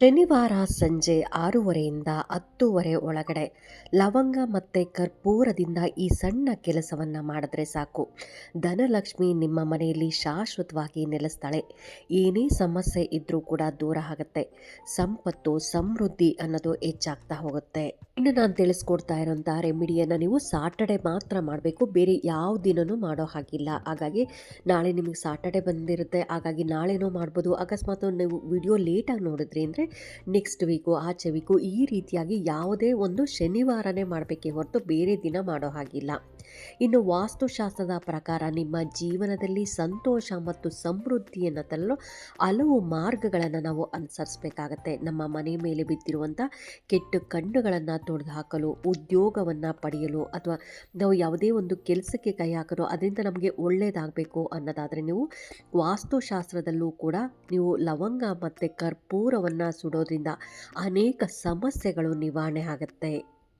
ಶನಿವಾರ ಸಂಜೆ ಆರೂವರೆಯಿಂದ ಹತ್ತೂವರೆ ಒಳಗಡೆ ಲವಂಗ ಮತ್ತು ಕರ್ಪೂರದಿಂದ ಈ ಸಣ್ಣ ಕೆಲಸವನ್ನು ಮಾಡಿದ್ರೆ ಸಾಕು. ಧನಲಕ್ಷ್ಮಿ ನಿಮ್ಮ ಮನೆಯಲ್ಲಿ ಶಾಶ್ವತವಾಗಿ ನೆಲೆಸ್ತಾಳೆ. ಏನೇ ಸಮಸ್ಯೆ ಇದ್ದರೂ ಕೂಡ ದೂರ ಆಗುತ್ತೆ. ಸಂಪತ್ತು, ಸಮೃದ್ಧಿ ಅನ್ನೋದು ಹೆಚ್ಚಾಗ್ತಾ ಹೋಗುತ್ತೆ. ಇನ್ನು ನಾನು ತಿಳಿಸ್ಕೊಡ್ತಾ ಇರೋಂಥ ರೆಮಿಡಿಯನ್ನು ನೀವು ಸಾಟರ್ಡೆ ಮಾತ್ರ ಮಾಡಬೇಕು. ಬೇರೆ ಯಾವ ದಿನನೂ ಮಾಡೋ ಹಾಗಿಲ್ಲ. ಹಾಗಾಗಿ ನಾಳೆ ನಿಮಗೆ ಸಾಟರ್ಡೆ ಬಂದಿರುತ್ತೆ. ಹಾಗಾಗಿ ನಾಳೆನೋ ಮಾಡ್ಬೋದು. ಅಕಸ್ಮಾತ್ ನೀವು ವಿಡಿಯೋ ಲೇಟಾಗಿ ನೋಡಿದ್ರಿ ಅಂದರೆ ನೆಕ್ಸ್ಟ್ ವೀಕು, ಆಚೆ ವೀಕು ಈ ರೀತಿಯಾಗಿ ಯಾವುದೇ ಒಂದು ಶನಿವಾರನೇ ಮಾಡಬೇಕೇ ಹೊರತು ಬೇರೆ ದಿನ ಮಾಡೋ ಹಾಗಿಲ್ಲ. ಇನ್ನು ವಾಸ್ತುಶಾಸ್ತ್ರದ ಪ್ರಕಾರ ನಿಮ್ಮ ಜೀವನದಲ್ಲಿ ಸಂತೋಷ ಮತ್ತು ಸಮೃದ್ಧಿಯನ್ನು ತರಲು ಹಲವು ಮಾರ್ಗಗಳನ್ನು ನಾವು ಅನುಸರಿಸಬೇಕಾಗತ್ತೆ. ನಮ್ಮ ಮನೆ ಮೇಲೆ ಬಿದ್ದಿರುವಂಥ ಕೆಟ್ಟ ಕಣ್ಣುಗಳನ್ನು ತೊಡೆದು ಹಾಕಲು, ಉದ್ಯೋಗವನ್ನು ಪಡೆಯಲು ಅಥವಾ ನಾವು ಯಾವುದೇ ಒಂದು ಕೆಲಸಕ್ಕೆ ಕೈ ಹಾಕಲು ಅದರಿಂದ ನಮಗೆ ಒಳ್ಳೆಯದಾಗಬೇಕು ಅನ್ನೋದಾದರೆ ನೀವು ವಾಸ್ತುಶಾಸ್ತ್ರದಲ್ಲೂ ಕೂಡ ನೀವು ಲವಂಗ ಮತ್ತು ಕರ್ಪೂರವನ್ನು ಸುಡೋದ್ರಿಂದ ಅನೇಕ ಸಮಸ್ಯೆಗಳು ನಿವಾರಣೆ ಆಗುತ್ತೆ.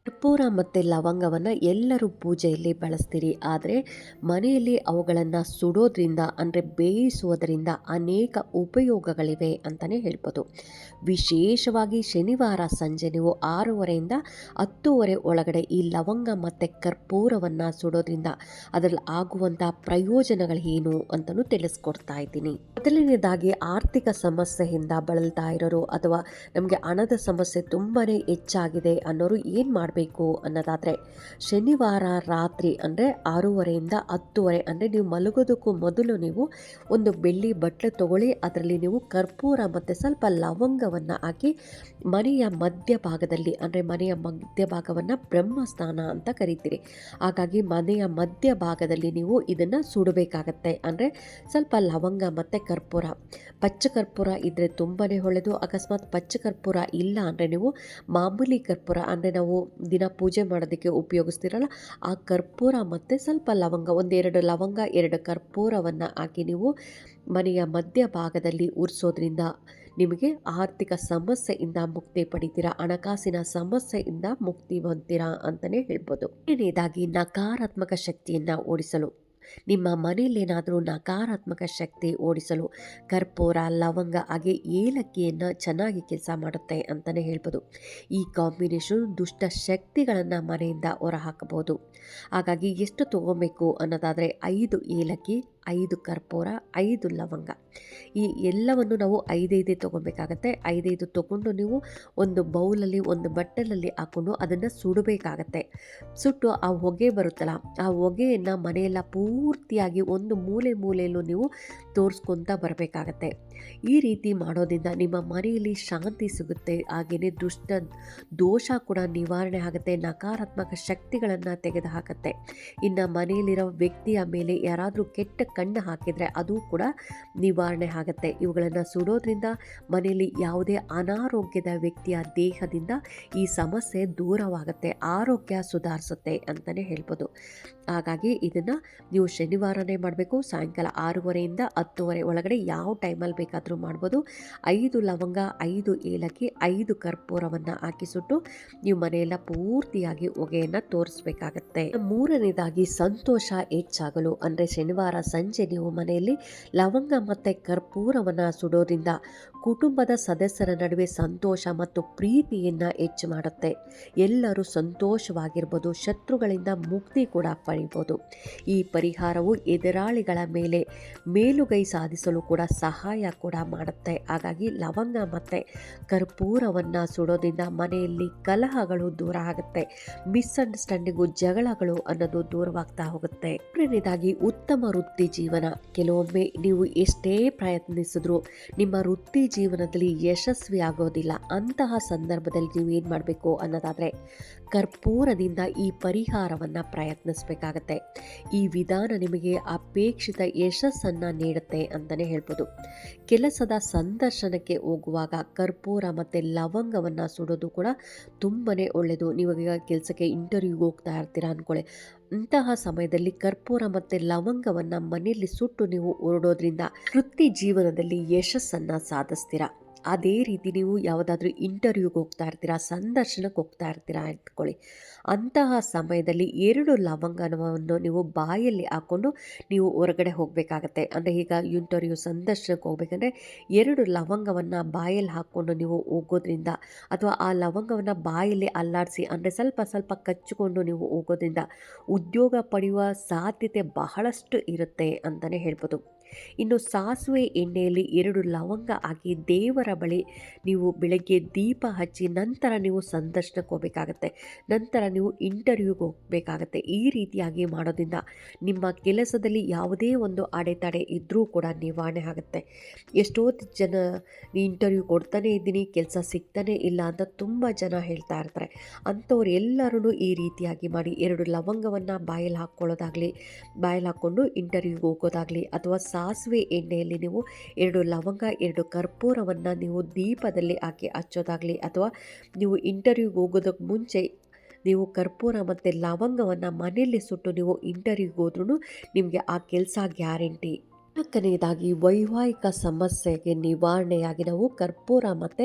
ಕರ್ಪೂರ ಮತ್ತು ಲವಂಗವನ್ನು ಎಲ್ಲರೂ ಪೂಜೆಯಲ್ಲಿ ಬಳಸ್ತೀರಿ. ಆದರೆ ಮನೆಯಲ್ಲಿ ಅವುಗಳನ್ನು ಸುಡೋದ್ರಿಂದ ಅಂದರೆ ಬೇಯಿಸುವುದರಿಂದ ಅನೇಕ ಉಪಯೋಗಗಳಿವೆ ಅಂತಲೇ ಹೇಳ್ಬೋದು. ವಿಶೇಷವಾಗಿ ಶನಿವಾರ ಸಂಜೆ ನೀವು ಆರೂವರೆಯಿಂದ ಹತ್ತೂವರೆ ಒಳಗಡೆ ಈ ಲವಂಗ ಮತ್ತು ಕರ್ಪೂರವನ್ನು ಸುಡೋದ್ರಿಂದ ಅದರಲ್ಲಿ ಆಗುವಂಥ ಪ್ರಯೋಜನಗಳು ಏನು ಅಂತಲೂ ತಿಳಿಸ್ಕೊಡ್ತಾ ಇದ್ದೀನಿ. ಮೊದಲನೇದಾಗಿ ಆರ್ಥಿಕ ಸಮಸ್ಯೆಯಿಂದ ಬಳಲ್ತಾ ಇರೋರು ಅಥವಾ ನಮಗೆ ಹಣದ ಸಮಸ್ಯೆ ತುಂಬಾ ಹೆಚ್ಚಾಗಿದೆ ಅನ್ನೋರು ಏನು ಮಾಡಬೇಕು? ಅನ್ನೋದಾದರೆ ಶನಿವಾರ ರಾತ್ರಿ ಅಂದರೆ ಆರೂವರೆಯಿಂದ ಹತ್ತುವರೆ ಅಂದರೆ ನೀವು ಮಲಗೋದಕ್ಕೂ ಮೊದಲು ನೀವು ಒಂದು ಬೆಳ್ಳಿ ಬಟ್ಲು ತಗೊಳ್ಳಿ, ಅದರಲ್ಲಿ ನೀವು ಕರ್ಪೂರ ಮತ್ತು ಸ್ವಲ್ಪ ಲವಂಗವನ್ನು ಹಾಕಿ ಮನೆಯ ಮಧ್ಯಭಾಗದಲ್ಲಿ ಅಂದರೆ ಮನೆಯ ಮಧ್ಯಭಾಗವನ್ನು ಬ್ರಹ್ಮಸ್ಥಾನ ಅಂತ ಕರಿತೀರಿ. ಹಾಗಾಗಿ ಮನೆಯ ಮಧ್ಯಭಾಗದಲ್ಲಿ ನೀವು ಇದನ್ನು ಸುಡಬೇಕಾಗತ್ತೆ. ಅಂದರೆ ಸ್ವಲ್ಪ ಲವಂಗ ಮತ್ತು ಕರ್ಪೂರ. ಪಚ್ಚ ಕರ್ಪೂರ ಇದ್ದರೆ ತುಂಬಾ ಒಳ್ಳೆಯದು ಅಕಸ್ಮಾತ್ ಪಚ್ಚ ಕರ್ಪೂರ ಇಲ್ಲ ಅಂದರೆ ನೀವು ಮಾಮೂಲಿ ಕರ್ಪೂರ ಅಂದರೆ ನಾವು ದಿನ ಪೂಜೆ ಮಾಡೋದಕ್ಕೆ ಉಪಯೋಗಿಸ್ತೀರಲ್ಲ, ಆ ಕರ್ಪೂರ ಮತ್ತು ಸ್ವಲ್ಪ ಲವಂಗ, ಒಂದೆರಡು ಲವಂಗ, ಎರಡು ಕರ್ಪೂರವನ್ನು ಹಾಕಿ ನೀವು ಮನೆಯ ಮಧ್ಯಭಾಗದಲ್ಲಿ ಉರಿಸೋದ್ರಿಂದ ನಿಮಗೆ ಆರ್ಥಿಕ ಸಮಸ್ಯೆಯಿಂದ ಮುಕ್ತಿ ಪಡಿತೀರಾ, ಹಣಕಾಸಿನ ಸಮಸ್ಯೆಯಿಂದ ಮುಕ್ತಿ ಹೊಂದ್ತೀರಾ ಅಂತಲೇ ಹೇಳ್ಬೋದು. ಏನೇದಾಗಿ ನಕಾರಾತ್ಮಕ ಶಕ್ತಿಯನ್ನು ಓಡಿಸಲು. ನಿಮ್ಮ ಮನೆಯಲ್ಲೇನಾದರೂ ನಕಾರಾತ್ಮಕ ಶಕ್ತಿ ಓಡಿಸಲು ಕರ್ಪೂರ, ಲವಂಗ ಹಾಗೆ ಏಲಕ್ಕಿಯನ್ನು ಚೆನ್ನಾಗಿ ಕೆಲಸ ಮಾಡುತ್ತೆ ಅಂತಲೇ ಹೇಳ್ಬೋದು. ಈ ಕಾಂಬಿನೇಷನ್ ದುಷ್ಟ ಶಕ್ತಿಗಳನ್ನು ಮನೆಯಿಂದ ಹೊರಹಾಕಬಹುದು. ಹಾಗಾಗಿ ಎಷ್ಟು ತಗೋಬೇಕು ಅನ್ನೋದಾದರೆ ಐದು ಏಲಕ್ಕಿ ಐದು ಕರ್ಪೂರ, ಐದು ಲವಂಗ. ಈ ಎಲ್ಲವನ್ನು ನಾವು ಐದೈದೇ ತೊಗೊಬೇಕಾಗತ್ತೆ. ಐದೈದು ತೊಗೊಂಡು ನೀವು ಒಂದು ಬೌಲಲ್ಲಿ, ಒಂದು ಬಟ್ಟಲಲ್ಲಿ ಹಾಕ್ಕೊಂಡು ಅದನ್ನು ಸುಡಬೇಕಾಗತ್ತೆ. ಸುಟ್ಟು ಆ ಹೊಗೆ ಬರುತ್ತಲ್ಲ, ಆ ಹೊಗೆಯನ್ನು ಮನೆಯೆಲ್ಲ ಪೂರ್ತಿಯಾಗಿ ಒಂದು ಮೂಲೆ ಮೂಲೆಯಲ್ಲೂ ನೀವು ತೋರಿಸ್ಕೊತ ಬರಬೇಕಾಗತ್ತೆ. ಈ ರೀತಿ ಮಾಡೋದ್ರಿಂದ ನಿಮ್ಮ ಮನೆಯಲ್ಲಿ ಶಾಂತಿ ಸಿಗುತ್ತೆ. ಹಾಗೆಯೇ ದುಷ್ಟ ದೋಷ ಕೂಡ ನಿವಾರಣೆ ಆಗುತ್ತೆ. ನಕಾರಾತ್ಮಕ ಶಕ್ತಿಗಳನ್ನು ತೆಗೆದು ಹಾಕತ್ತೆ ಇನ್ನು ಮನೆಯಲ್ಲಿರೋ ವ್ಯಕ್ತಿಯ ಮೇಲೆ ಯಾರಾದರೂ ಕೆಟ್ಟ ಕಣ್ಣು ಹಾಕಿದರೆ ಅದು ಕೂಡ ನಿವಾರಣೆ ಆಗುತ್ತೆ. ಇವುಗಳನ್ನು ಸುಡೋದ್ರಿಂದ ಮನೆಯಲ್ಲಿ ಯಾವುದೇ ಅನಾರೋಗ್ಯದ ವ್ಯಕ್ತಿಯ ದೇಹದಿಂದ ಈ ಸಮಸ್ಯೆ ದೂರವಾಗುತ್ತೆ, ಆರೋಗ್ಯ ಸುಧಾರಿಸುತ್ತೆ ಅಂತಲೇ ಹೇಳ್ಬೋದು. ಹಾಗಾಗಿ ಇದನ್ನು ನೀವು ಶನಿವಾರನೇ ಮಾಡಬೇಕು, ಸಾಯಂಕಾಲ ಆರೂವರೆಯಿಂದ ಹತ್ತುವರೆ ಒಳಗಡೆ ಯಾವ ಟೈಮಲ್ಲಿ ಬೇಕಾದರೂ ಮಾಡ್ಬೋದು. ಐದು ಲವಂಗ, ಐದು ಏಲಕ್ಕಿ, ಐದು ಕರ್ಪೂರವನ್ನು ಹಾಕಿಸಿಟ್ಟು ನೀವು ಮನೆಯೆಲ್ಲ ಪೂರ್ತಿಯಾಗಿ ಹೊಗೆಯನ್ನು ತೋರಿಸ್ಬೇಕಾಗತ್ತೆ. ಮೂರನೇದಾಗಿ ಸಂತೋಷ ಹೆಚ್ಚಾಗಲು, ಅಂದರೆ ಶನಿವಾರ ಸಂಜೆ ನೀವು ಮನೆಯಲ್ಲಿ ಲವಂಗ ಮತ್ತು ಕರ್ಪೂರವನ್ನು ಸುಡೋದ್ರಿಂದ ಕುಟುಂಬದ ಸದಸ್ಯರ ನಡುವೆ ಸಂತೋಷ ಮತ್ತು ಪ್ರೀತಿಯನ್ನು ಹೆಚ್ಚು ಮಾಡುತ್ತೆ. ಎಲ್ಲರೂ ಸಂತೋಷವಾಗಿರ್ಬೋದು, ಶತ್ರುಗಳಿಂದ ಮುಕ್ತಿ ಕೂಡ ಪಡಿಬೋದು. ಈ ಪರಿಹಾರವು ಎದುರಾಳಿಗಳ ಮೇಲೆ ಮೇಲುಗೈ ಸಾಧಿಸಲು ಕೂಡ ಸಹಾಯ ಕೂಡ ಮಾಡುತ್ತೆ. ಹಾಗಾಗಿ ಲವಂಗ ಮತ್ತು ಕರ್ಪೂರವನ್ನು ಸುಡೋದ್ರಿಂದ ಮನೆಯಲ್ಲಿ ಕಲಹಗಳು ದೂರ ಆಗುತ್ತೆ. ಮಿಸ್ಅಂಡರ್ಸ್ಟ್ಯಾಂಡಿಂಗು ಜಗಳಗಳು ಅನ್ನೋದು ದೂರವಾಗ್ತಾ ಹೋಗುತ್ತೆ. ಮೂರನೇದಾಗಿ ಉತ್ತಮ ವೃತ್ತಿ ಜೀವನ. ಕೆಲವೊಮ್ಮೆ ನೀವು ಎಷ್ಟೇ ಪ್ರಯತ್ನಿಸಿದ್ರು ನಿಮ್ಮ ವೃತ್ತಿ ಜೀವನದಲ್ಲಿ ಯಶಸ್ವಿ ಆಗೋದಿಲ್ಲ ಅಂತಹ ಸಂದರ್ಭದಲ್ಲಿ ನೀವು ಏನು ಮಾಡಬೇಕು ಅನ್ನೋದಾದರೆ ಕರ್ಪೂರದಿಂದ ಈ ಪರಿಹಾರವನ್ನು ಪ್ರಯತ್ನಿಸಬೇಕಾಗತ್ತೆ. ಈ ವಿಧಾನ ನಿಮಗೆ ಅಪೇಕ್ಷಿತ ಯಶಸ್ಸನ್ನು ನೀಡುತ್ತೆ ಅಂತಲೇ ಹೇಳ್ಬೋದು. ಕೆಲಸದ ಸಂದರ್ಶನಕ್ಕೆ ಹೋಗುವಾಗ ಕರ್ಪೂರ ಮತ್ತು ಲವಂಗವನ್ನು ಸುಡೋದು ಕೂಡ ತುಂಬಾ ಒಳ್ಳೆಯದು ನೀವೀಗ ಕೆಲಸಕ್ಕೆ ಇಂಟರ್ವ್ಯೂಗೆ ಹೋಗ್ತಾ ಇರ್ತೀರಾ ಅಂದ್ಕೊಳ್ಳಿ ಇಂತಹ ಸಮಯದಲ್ಲಿ ಕರ್ಪೂರ ಮತ್ತು ಲವಂಗವನ್ನು ಮನೆಯಲ್ಲಿ ಸುಟ್ಟು ನೀವು ಹೊರಡೋದ್ರಿಂದ ವೃತ್ತಿ ಜೀವನದಲ್ಲಿ ಯಶಸ್ಸನ್ನು ಸಾಧಿಸ್ತೀರಾ ಅದೇ ರೀತಿ ನೀವು ಯಾವುದಾದ್ರೂ ಇಂಟರ್ವ್ಯೂಗೆ ಹೋಗ್ತಾ ಇರ್ತೀರಾ, ಸಂದರ್ಶನಕ್ಕೆ ಹೋಗ್ತಾ ಇರ್ತೀರಾ ಅಂದ್ಕೊಳ್ಳಿ. ಅಂತಹ ಸಮಯದಲ್ಲಿ ಎರಡು ಲವಂಗನವನ್ನು ನೀವು ಬಾಯಲ್ಲಿ ಹಾಕ್ಕೊಂಡು ನೀವು ಹೊರಗಡೆ ಹೋಗಬೇಕಾಗತ್ತೆ. ಅಂದರೆ ಈಗ ಇಂಟರ್ವ್ಯೂ ಸಂದರ್ಶನಕ್ಕೆ ಹೋಗ್ಬೇಕಂದ್ರೆ ಎರಡು ಲವಂಗವನ್ನು ಬಾಯಲ್ಲಿ ಹಾಕ್ಕೊಂಡು ನೀವು ಹೋಗೋದ್ರಿಂದ ಅಥವಾ ಆ ಲವಂಗವನ್ನು ಬಾಯಲ್ಲಿ ಅಲ್ಲಾಡಿಸಿ, ಅಂದರೆ ಸ್ವಲ್ಪ ಸ್ವಲ್ಪ ಕಚ್ಚಿಕೊಂಡು ನೀವು ಹೋಗೋದ್ರಿಂದ ಉದ್ಯೋಗ ಪಡೆಯುವ ಸಾಧ್ಯತೆ ಬಹಳಷ್ಟು ಇರುತ್ತೆ ಅಂತಲೇ ಹೇಳ್ಬೋದು. ಇನ್ನು ಸಾಸಿವೆ ಎಣ್ಣೆಯಲ್ಲಿ ಎರಡು ಲವಂಗ ಹಾಕಿ ದೇವರ ಬಳಿ ನೀವು ಬೆಳಗ್ಗೆ ದೀಪ ಹಚ್ಚಿ ನಂತರ ನೀವು ಸಂದರ್ಶನಕ್ಕೆ ಹೋಗಬೇಕಾಗತ್ತೆ. ನಂತರ ನೀವು ಇಂಟರ್ವ್ಯೂಗೆ ಹೋಗಬೇಕಾಗತ್ತೆ. ಈ ರೀತಿಯಾಗಿ ಮಾಡೋದ್ರಿಂದ ನಿಮ್ಮ ಕೆಲಸದಲ್ಲಿ ಯಾವುದೇ ಒಂದು ಅಡೆತಡೆ ಇದ್ದರೂ ಕೂಡ ನಿವಾರಣೆ ಆಗುತ್ತೆ. ಎಷ್ಟೋ ಜನ ಇಂಟರ್ವ್ಯೂ ಕೊಡ್ತಾನೆ ಇದ್ದೀನಿ, ಕೆಲಸ ಸಿಗ್ತಾನೆ ಇಲ್ಲ ಅಂತ ತುಂಬ ಜನ ಹೇಳ್ತಾ ಇರ್ತಾರೆ. ಅಂಥವ್ರು ಎಲ್ಲರೂ ಈ ರೀತಿಯಾಗಿ ಮಾಡಿ ಎರಡು ಲವಂಗವನ್ನು ಬಾಯಲ್ಲಿ ಹಾಕ್ಕೊಳ್ಳೋದಾಗಲಿ, ಬಾಯಲ್ಲಿ ಹಾಕ್ಕೊಂಡು ಇಂಟರ್ವ್ಯೂಗೆ ಹೋಗೋದಾಗಲಿ ಅಥವಾ ಸಾಸಿವೆ ಎಣ್ಣೆಯಲ್ಲಿ ನೀವು ಎರಡು ಲವಂಗ, ಎರಡು ಕರ್ಪೂರವನ್ನು ನೀವು ದೀಪದಲ್ಲಿ ಹಾಕಿ ಹಚ್ಚೋದಾಗಲಿ ಅಥವಾ ನೀವು ಇಂಟರ್ವ್ಯೂಗೆ ಹೋಗೋದಕ್ಕೆ ಮುಂಚೆ ನೀವು ಕರ್ಪೂರ ಮತ್ತು ಲವಂಗವನ್ನು ಮನೆಯಲ್ಲಿ ಸುಟ್ಟು ನೀವು ಇಂಟರ್ವ್ಯೂಗೆ ಹೋದ್ರೂ ನಿಮಗೆ ಆ ಕೆಲಸ ಗ್ಯಾರಂಟಿ. ನಾಲ್ಕನೆಯದಾಗಿ ವೈವಾಹಿಕ ಸಮಸ್ಯೆಗೆ ನಿವಾರಣೆಯಾಗಿ ನಾವು ಕರ್ಪೂರ ಮತ್ತು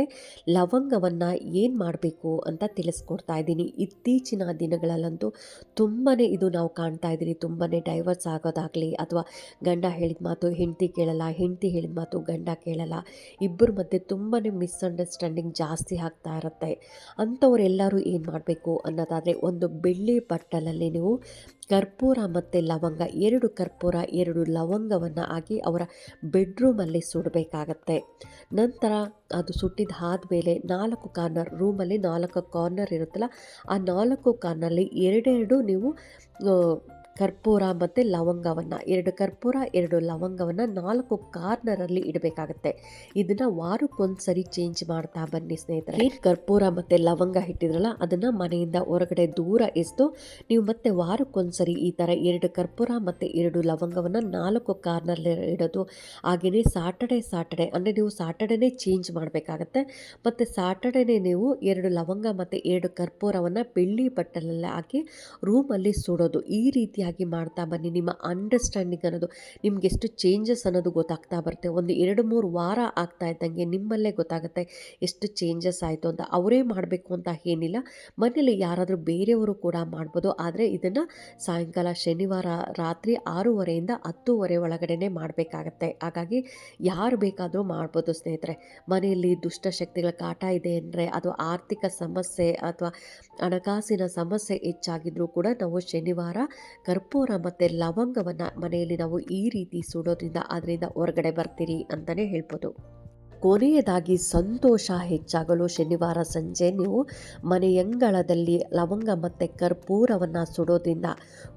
ಲವಂಗವನ್ನು ಏನು ಮಾಡಬೇಕು ಅಂತ ತಿಳಿಸ್ಕೊಡ್ತಾ ಇದ್ದೀನಿ. ಇತ್ತೀಚಿನ ದಿನಗಳಲ್ಲಂತೂ ತುಂಬಾ ಇದು ನಾವು ಕಾಣ್ತಾ ಇದ್ದೀವಿ ತುಂಬಾ ಡೈವರ್ಸ್ ಆಗೋದಾಗಲಿ ಅಥವಾ ಗಂಡ ಹೇಳಿದ ಮಾತು ಹೆಂಡತಿ ಕೇಳಲ್ಲ, ಹೆಂಡತಿ ಹೇಳಿದ ಮಾತು ಗಂಡ ಕೇಳಲ್ಲ, ಇಬ್ಬರ ಮಧ್ಯೆ ತುಂಬಾ ಮಿಸ್ಅಂಡರ್ಸ್ಟ್ಯಾಂಡಿಂಗ್ ಜಾಸ್ತಿ ಆಗ್ತಾ ಇರುತ್ತೆ. ಅಂಥವ್ರೆಲ್ಲರೂ ಏನು ಮಾಡಬೇಕು ಅನ್ನೋದಾದರೆ ಒಂದು ಬೆಳ್ಳಿ ಬಟ್ಟಲಲ್ಲಿ ನೀವು ಕರ್ಪೂರ ಮತ್ತು ಲವಂಗ, ಎರಡು ಕರ್ಪೂರ, ಎರಡು ಲವಂಗವನ್ನು ಹಾಕಿ ಅವರ ಬೆಡ್ರೂಮಲ್ಲಿ ಸುಡಬೇಕಾಗತ್ತೆ. ನಂತರ ಅದು ಸುಟ್ಟಿದ ಆದಮೇಲೆ ನಾಲ್ಕು ಕಾರ್ನರ್, ರೂಮಲ್ಲಿ ನಾಲ್ಕು ಕಾರ್ನರ್ ಇರುತ್ತಲ್ಲ, ಆ ನಾಲ್ಕು ಕಾರ್ನಲ್ಲಿ ಎರಡೆರಡು ನೀವು ಕರ್ಪೂರ ಮತ್ತು ಲವಂಗವನ್ನು, ಎರಡು ಕರ್ಪೂರ, ಎರಡು ಲವಂಗವನ್ನು ನಾಲ್ಕು ಕಾರ್ನರಲ್ಲಿ ಇಡಬೇಕಾಗತ್ತೆ. ಇದನ್ನು ವಾರಕ್ಕೊಂದ್ಸರಿ ಚೇಂಜ್ ಮಾಡ್ತಾ ಬನ್ನಿ ಸ್ನೇಹಿತರೆ. ಕರ್ಪೂರ ಮತ್ತು ಲವಂಗ ಇಟ್ಟಿದ್ರಲ್ಲ, ಅದನ್ನು ಮನೆಯಿಂದ ಹೊರಗಡೆ ದೂರ ಎಸ್ದು ನೀವು ಮತ್ತೆ ವಾರಕ್ಕೊಂದ್ಸರಿ ಈ ಥರ ಎರಡು ಕರ್ಪೂರ ಮತ್ತು ಎರಡು ಲವಂಗವನ್ನು ನಾಲ್ಕು ಕಾರ್ನಲ್ಲಿ ಇಡೋದು. ಹಾಗೆಯೇ ಸಾಟರ್ಡೆ ಸಾಟರ್ಡೆ ಅಂದರೆ ನೀವು ಸಾಟರ್ಡೆನೇ ಚೇಂಜ್ ಮಾಡಬೇಕಾಗತ್ತೆ. ಮತ್ತು ಸಾಟರ್ಡೆನೇ ನೀವು ಎರಡು ಲವಂಗ ಮತ್ತು ಎರಡು ಕರ್ಪೂರವನ್ನು ಬೆಳ್ಳಿ ಬಟ್ಟಲಲ್ಲಿ ಹಾಕಿ ರೂಮಲ್ಲಿ ಸುಡೋದು. ಈ ರೀತಿ ರೀತಿಯಾಗಿ ಮಾಡ್ತಾ ಬನ್ನಿ. ನಿಮ್ಮ ಅಂಡರ್ಸ್ಟ್ಯಾಂಡಿಂಗ್ ಅನ್ನೋದು, ನಿಮ್ಗೆ ಎಷ್ಟು ಚೇಂಜಸ್ ಅನ್ನೋದು ಗೊತ್ತಾಗ್ತಾ ಬರುತ್ತೆ. ಒಂದು ಎರಡು ಮೂರು ವಾರ ಆಗ್ತಾ ಇದ್ದಂಗೆ ನಿಮ್ಮಲ್ಲೇ ಗೊತ್ತಾಗುತ್ತೆ ಎಷ್ಟು ಚೇಂಜಸ್ ಆಯಿತು ಅಂತ. ಅವರೇ ಮಾಡಬೇಕು ಅಂತ ಏನಿಲ್ಲ. ಮನೇಲಿ ಯಾರಾದರೂ ಬೇರೆಯವರು ಕೂಡ ಮಾಡ್ಬೋದು. ಆದರೆ ಇದನ್ನು ಸಾಯಂಕಾಲ ಶನಿವಾರ ರಾತ್ರಿ ಆರೂವರೆಯಿಂದ ಹತ್ತೂವರೆ ಒಳಗಡೆನೆ ಮಾಡಬೇಕಾಗತ್ತೆ. ಹಾಗಾಗಿ ಯಾರು ಬೇಕಾದರೂ ಮಾಡ್ಬೋದು ಸ್ನೇಹಿತರೆ. ಮನೆಯಲ್ಲಿ ದುಷ್ಟಶಕ್ತಿಗಳ ಕಾಟ ಇದೆ ಅಂದರೆ, ಅದು ಆರ್ಥಿಕ ಸಮಸ್ಯೆ ಅಥವಾ ಹಣಕಾಸಿನ ಸಮಸ್ಯೆ ಹೆಚ್ಚಾಗಿದ್ರೂ ಕೂಡ ನಾವು ಶನಿವಾರ ಕರ್ಪೂರ ಮತ್ತು ಲವಂಗವನ್ನು ಮನೆಯಲ್ಲಿ ನಾವು ಈ ರೀತಿ ಸುಡೋದ್ರಿಂದ ಅದರಿಂದ ಹೊರಗಡೆ ಬರ್ತೀರಿ ಅಂತಲೇ ಹೇಳ್ಬೋದು. ಕೊನೆಯದಾಗಿ ಸಂತೋಷ ಹೆಚ್ಚಾಗಲು ಶನಿವಾರ ಸಂಜೆ ನೀವು ಮನೆಯಂಗಳದಲ್ಲಿ ಲವಂಗ ಮತ್ತು ಕರ್ಪೂರವನ್ನು ಸುಡೋದ್ರಿಂದ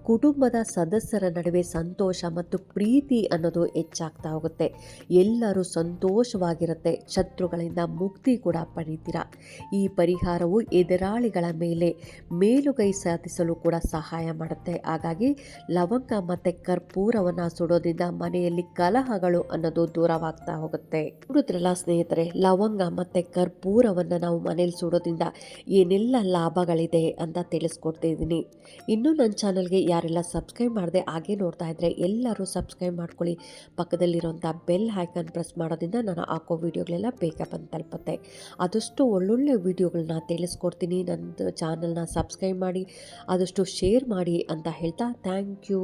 ಕುಟುಂಬದ ಸದಸ್ಯರ ನಡುವೆ ಸಂತೋಷ ಮತ್ತು ಪ್ರೀತಿ ಅನ್ನೋದು ಹೆಚ್ಚಾಗ್ತಾ ಹೋಗುತ್ತೆ. ಎಲ್ಲರೂ ಸಂತೋಷವಾಗಿರುತ್ತೆ. ಶತ್ರುಗಳಿಂದ ಮುಕ್ತಿ ಕೂಡ ಪಡೀತೀರ? ಈ ಪರಿಹಾರವು ಎದುರಾಳಿಗಳ ಮೇಲೆ ಮೇಲುಗೈ ಸಾಧಿಸಲು ಕೂಡ ಸಹಾಯ ಮಾಡುತ್ತೆ. ಹಾಗಾಗಿ ಲವಂಗ ಮತ್ತು ಕರ್ಪೂರವನ್ನು ಸುಡೋದ್ರಿಂದ ಮನೆಯಲ್ಲಿ ಕಲಹಗಳು ಅನ್ನೋದು ದೂರವಾಗ್ತಾ ಹೋಗುತ್ತೆ. ನೋಡಿದ್ರಲ್ಲ ಸ್ನೇಹಿತರೆ, ಲವಂಗ ಮತ್ತು ಕರ್ಪೂರವನ್ನು ನಾವು ಮನೇಲಿ ಸುಡೋದ್ರಿಂದ ಏನೆಲ್ಲ ಲಾಭಗಳಿದೆ ಅಂತ ತಿಳಿಸ್ಕೊಡ್ತಿದ್ದೀನಿ ಇನ್ನೂ ನನ್ನ ಚಾನಲ್ಗೆ ಯಾರೆಲ್ಲ ಸಬ್ಸ್ಕ್ರೈಬ್ ಮಾಡದೆ ಹಾಗೆ ನೋಡ್ತಾ ಇದ್ದರೆ ಎಲ್ಲರೂ ಸಬ್ಸ್ಕ್ರೈಬ್ ಮಾಡ್ಕೊಳ್ಳಿ. ಪಕ್ಕದಲ್ಲಿರುವಂಥ ಬೆಲ್ ಹೈಕನ್ ಪ್ರೆಸ್ ಮಾಡೋದ್ರಿಂದ ನಾನು ಹಾಕೋ ವೀಡಿಯೋಗಳೆಲ್ಲ ಬೇಗ ಬಂದು ತಲುಪುತ್ತೆ. ಆದಷ್ಟು ಒಳ್ಳೊಳ್ಳೆ ವೀಡಿಯೋಗಳನ್ನ ತಿಳಿಸ್ಕೊಡ್ತೀನಿ. ನನ್ನ ಚಾನಲ್ನ ಸಬ್ಸ್ಕ್ರೈಬ್ ಮಾಡಿ, ಆದಷ್ಟು ಶೇರ್ ಮಾಡಿ ಅಂತ ಹೇಳ್ತಾ ಥ್ಯಾಂಕ್ ಯು.